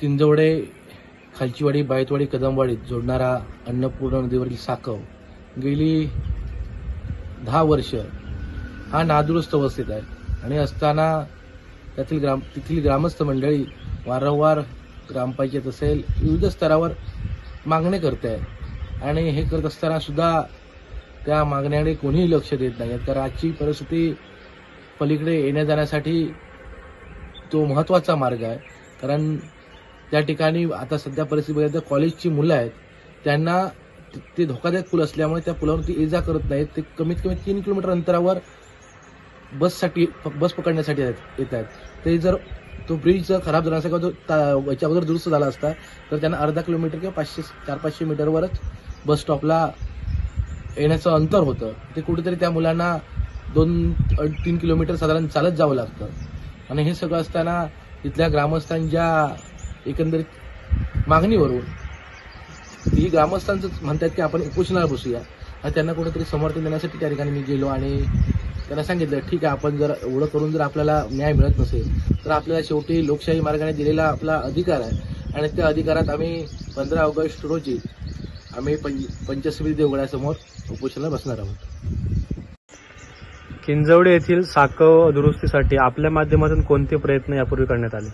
किंजवडे खालचीवाडी बायतवाडी कदमवाडीत जोडणारा अन्नपूर्णा नदीवरील साकव गेली दहा वर्ष हा नादुरुस्त अवस्थेत आहे. आणि असताना त्यातील ग्राम तेथील ग्रामस्थ मंडळी वारंवार ग्रामपंचायत असेल विविध स्तरावर मागणे करते आहे आणि हे करत असताना सुद्धा त्या मागण्याकडे कोणीही लक्ष देत नाही. तर आजची परिस्थिती पलीकडे येण्या जाण्यासाठी तो महत्त्वाचा मार्ग आहे. कारण त्या ठिकाणी आता सध्या परिस्थितीमध्ये बघितलं कॉलेजची मुलं आहेत त्यांना ते- धोकादायक पूल असल्यामुळे त्या पुलावरती ये जा करत नाहीत. ते कमीत कमी तीन किलोमीटर अंतरावर बससाठी बस पकडण्यासाठी येत आहेत. ते जर तो ब्रिज जर खराब झाला असता किंवा ता- याच्या अगोदर दुरुस्त झाला असता तर त्यांना अर्धा किलोमीटर किंवा पाचशे चार पाचशे मीटरवरच बस स्टॉपला येण्याचं अंतर होतं. ते कुठेतरी त्या मुलांना दोन तीन किलोमीटर साधारण चालत जावं लागतं. आणि हे सगळं असताना तिथल्या ग्रामस्थांच्या एकंदरीत मागणीवरून. ती ग्रामस्थांचं म्हणतात की आपण उपोषणाला बसूया. आणि त्यांना कुठेतरी समर्थन देण्यासाठी त्या ठिकाणी मी गेलो आणि त्यांना सांगितलं ठीक आहे आपण जर एवढं करून जर आपल्याला न्याय मिळत नसेल तर आपल्याला शेवटी लोकशाही मार्गाने दिलेला आपला अधिकार आहे. आणि त्या अधिकारात आम्ही पंधरा ऑगस्ट रोजी आम्ही पंच पंचसमिती देवगडासमोर उपोषणाला बसणार आहोत. किंजवडे येथील साकव दुरुस्तीसाठी आपल्या माध्यमातून कोणते प्रयत्न यापूर्वी करण्यात आले?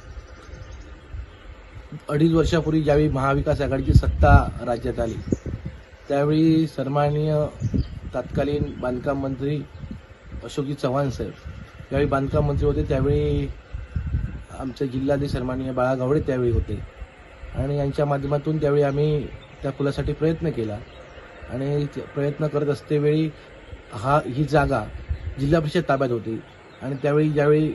अडीच वर्षापूर्वी ज्यावेळी महाविकास आघाडीची सत्ता राज्यात आली त्यावेळी सन्माननीय तत्कालीन बांधकाम मंत्री अशोकजी चव्हाण साहेब. ज्यावेळी बांधकाम मंत्री होते त्यावेळी आमचे जिल्हाधीश सन्माननीय बाळा गावडे त्यावेळी होते. आणि यांच्या माध्यमातून त्यावेळी आम्ही त्या पुलासाठी प्रयत्न केला. आणि प्रयत्न करत असतेवेळी हा ही जागा जिल्हा परिषद ताब्यात होती. आणि त्यावेळी ज्यावेळी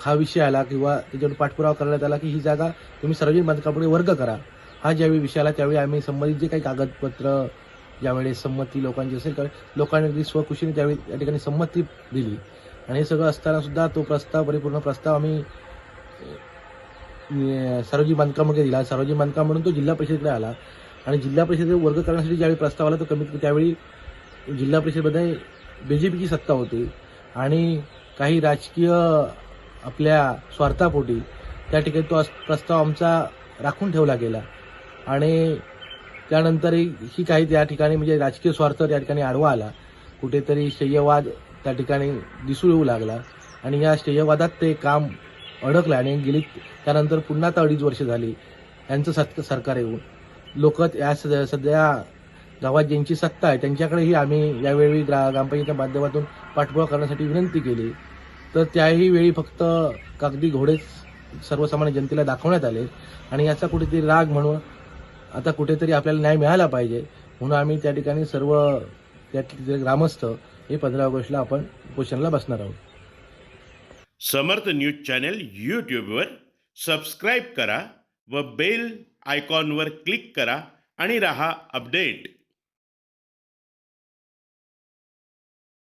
हा विषय आला किंवा त्याच्यावर पाठपुरावा करण्यात आला की ही जागा तुम्ही सार्वजनिक बांधकामाकडे वर्ग करा. हा ज्यावेळी विषय आला त्यावेळी आम्ही संबंधित जे काही कागदपत्र ज्यावेळेस संमती लोकांची असेल लोकांनी अगदी स्वखुशीने त्यावेळी त्या ठिकाणी संमती दिली. आणि हे सगळं असताना सुद्धा तो प्रस्ताव परिपूर्ण प्रस्ताव आम्ही सार्वजनिक बांधकामाकडे दिला. सार्वजनिक बांधकाम म्हणून तो जिल्हा परिषदेकडे आला. आणि जिल्हा परिषदेत वर्ग करण्यासाठी ज्यावेळी प्रस्ताव आला तो कमीत कमी त्यावेळी जिल्हा परिषदेमध्ये बी जे पीची सत्ता होती. आणि काही राजकीय आपल्या स्वार्थापोटी त्या ठिकाणी तो अस- प्रस्ताव आमचा राखून ठेवला गेला. आणि त्यानंतरही ही काही त्या ठिकाणी म्हणजे राजकीय स्वार्थ त्या ठिकाणी आडवा आला. कुठेतरी शय्यवाद त्या ठिकाणी दिसून येऊ लागला. आणि या शय्यवादात ते काम अडकलं आणि गेली त्यानंतर पुन्हा आता अडीच वर्ष झाली यांचं सत सरकार येऊन. लोक या सध्या सध्या गावात ज्यांची सत्ता आहे त्यांच्याकडेही आम्ही यावेळी ग्रा ग्रामपंचायतीच्या माध्यमातून पाठपुरावा करण्यासाठी विनंती केली. तर त्याही वेळी फक्त कागदी घोडेच सर्वसामान्य जनतेला दाखवण्यात आले. आणि याचा कुठेतरी राग म्हणून आता कुठेतरी आपल्याला न्याय मिळाला पाहिजे म्हणून आम्ही त्या ठिकाणी सर्व त्या ग्रामस्थ हे पंधरा ऑगस्टला आपण उपोषणाला बसणार आहोत. समर्थ न्यूज चॅनल यूट्यूबवर सबस्क्राईब करा व बेल आयकॉनवर क्लिक करा आणि रहा अपडेट.